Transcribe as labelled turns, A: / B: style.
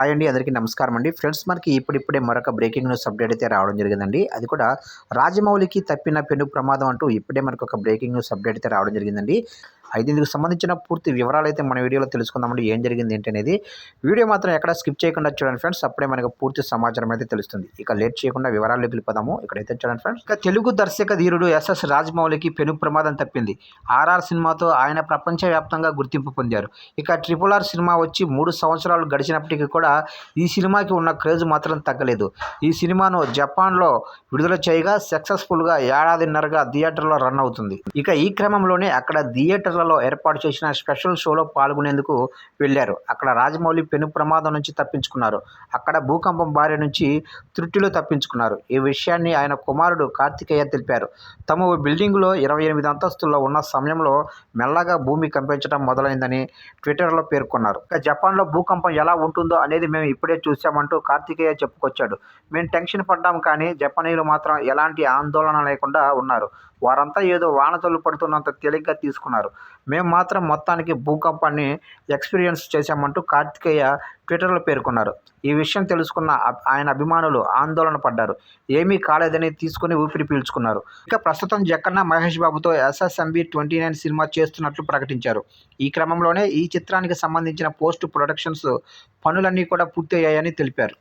A: Hi అండి అందరికీ నమస్కారం అండి. ఫ్రెండ్స్ మనకి ఇప్పుడిప్పుడే మరొక బ్రేకింగ్ న్యూస్ అప్డేట్ అయితే రావడం జరిగిందండి. అది కూడా రాజమౌళికి తప్పిన పెను ప్రమాదం అంటూ ఇప్పుడే మనకు ఒక బ్రేకింగ్ న్యూస్ అప్డేట్ అయితే రావడం జరిగిందండి. అయితే ఇందుకు సంబంధించిన పూర్తి వివరాలు అయితే మన వీడియోలో తెలుసుకుందామండి. ఏం జరిగింది ఏంటి అనేది వీడియో మాత్రం ఎక్కడ స్కిప్ చేయకుండా చూడండి ఫ్రెండ్స్. అప్పుడే మనకు పూర్తి సమాచారం అయితే తెలుస్తుంది. ఇక లేట్ చేయకుండా వివరాల్లోకి వెళ్ళిపోదాము. ఇక్కడైతే చూడండి ఫ్రెండ్స్. ఇక తెలుగు దర్శక ధీరుడు ఎస్ఎస్ రాజమౌళికి పెను ప్రమాదం తప్పింది. ఆర్ఆర్ సినిమాతో ఆయన ప్రపంచవ్యాప్తంగా గుర్తింపు పొందారు. ఇక ట్రిపుల్ ఆర్ సినిమా వచ్చి మూడు సంవత్సరాలు గడిచినప్పటికీ కూడా ఈ సినిమాకి ఉన్న క్రేజ్ మాత్రం తగ్గలేదు. ఈ సినిమాను జపాన్లో విడుదల చేయగా సక్సెస్ఫుల్గా ఏడాదిన్నరగా థియేటర్లో రన్ అవుతుంది. ఇక ఈ క్రమంలోనే అక్కడ థియేటర్ థియేటర్లలో ఏర్పాటు చేసిన స్పెషల్ షోలో పాల్గొనేందుకు వెళ్ళారు. అక్కడ రాజమౌళి పెను ప్రమాదం నుంచి తప్పించుకున్నారు. అక్కడ భూకంపం బారి నుంచి త్రుటిలో తప్పించుకున్నారు. ఈ విషయాన్ని ఆయన కుమారుడు కార్తికేయ తెలిపారు. తమ బిల్డింగ్లో ఇరవై ఎనిమిది అంతస్తుల్లో ఉన్న సమయంలో మెల్లగా భూమి కంపించడం మొదలైందని ట్విట్టర్లో పేర్కొన్నారు. ఇక జపాన్లో భూకంపం ఎలా ఉంటుందో అనేది మేము ఇప్పుడే చూసామంటూ కార్తికేయ చెప్పుకొచ్చాడు. మేము టెన్షన్ పడ్డాం కానీ జపనీయులు మాత్రం ఎలాంటి ఆందోళన లేకుండా ఉన్నారు. వారంతా ఏదో వానతలు పడుతున్నంత తేలిగ్గా తీసుకున్నారు. మేము మాత్రం మొత్తానికి భూకంపాన్ని ఎక్స్పీరియన్స్ చేశామంటూ కార్తికేయ ట్విట్టర్లో పేర్కొన్నారు. ఈ విషయం తెలుసుకున్న ఆయన అభిమానులు ఆందోళన పడ్డారు. ఏమీ కాలేదని తీసుకుని ఊపిరి పీల్చుకున్నారు. ఇక ప్రస్తుతం జక్కన్న మహేష్ బాబుతో ఎస్ఎస్ఎంబి ట్వంటీ నైన్ సినిమా చేస్తున్నట్లు ప్రకటించారు. ఈ క్రమంలోనే ఈ చిత్రానికి సంబంధించిన పోస్ట్ ప్రొడక్షన్స్ పనులన్నీ కూడా పూర్తయ్యాయని తెలిపారు.